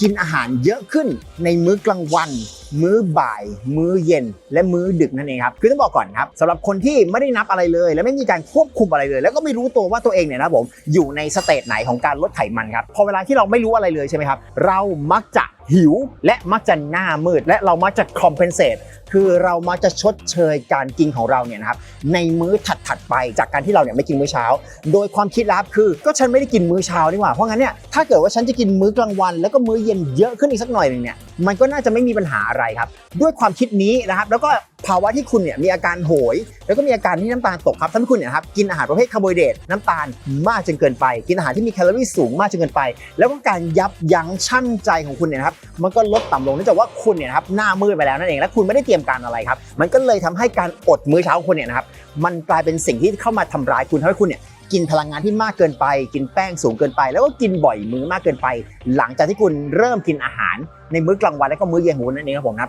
กินอาหารเยอะขึ้นในมื้อกลางวัน มื้อบ่าย มื้อเย็น และมื้อดึกนั่นเองครับ คือต้องบอกก่อนครับสำหรับคนที่ไม่ได้นับอะไรเลย และไม่มีการควบคุมอะไรเลย แล้วก็ไม่รู้ตัวว่าตัวเองเนี่ยนะผมอยู่ในสเตจไหนของการลดไขมันครับพอเวลาที่เราไม่รู้อะไรเลยใช่ไหมครับ เรามักจะหิวและมักจะหน้ามืด และเรามักจะ compensate คือเรามักจะชดเชยการกินของเราเนี่ยนะครับในมื้อถัดๆไปจากการที่เราเนี่ยไม่กินมื้อเช้า โดยความคิดลับคือก็ฉันไม่ได้กินมื้อเช้านี่หว่าเพราะงั้นเนี่ยถ้าเกิดว่าฉันจะกินมื้อกลางวัน แล้วก็มื้อเย็นเยอะขึ้นอีกสักหน่อยหนึ่งเนี่ยมันก็น่าจะไม่มีปัญหาอะไรครับ ด้วยความคิดนี้นะครับแล้วก็ ภาวะที่คุณเนี่ยมีอาการโหย แล้วก็มีอาการที่น้ำตาลตกครับทำให้คุณเนี่ยครับกินอาหารประเภทคาร์โบไฮเดรตน้ำตาลมากจนเกินไป กินอาหารที่มีแคลอรี่สูงมากจนเกินไป แล้วก็การยับยั้งชั่งใจของคุณเนี่ยครับมันก็ลดต่ำลงเนื่องจากว่าคุณเนี่ยครับหน้ามืดไปแล้วนั่นเองและคุณไม่ได้เตรียมการอะไรครับมันก็เลยทำให้การอดมื้อเช้าของคุณเนี่ยนะครับมันกลายเป็นสิ่งที่เข้ามาทำร้ายคุณทำให้คุณเนี่ยกินพลังงานที่มากเกินไป กินแป้งสูงเกินไป แล้วก็กินบ่อยมื้อมากเกินไป หลังจากที่คุณเริ่มกินอาหารในมื้อกลางวันและก็มื้อเย็นของคุณนั่นเองครับผมนะครับ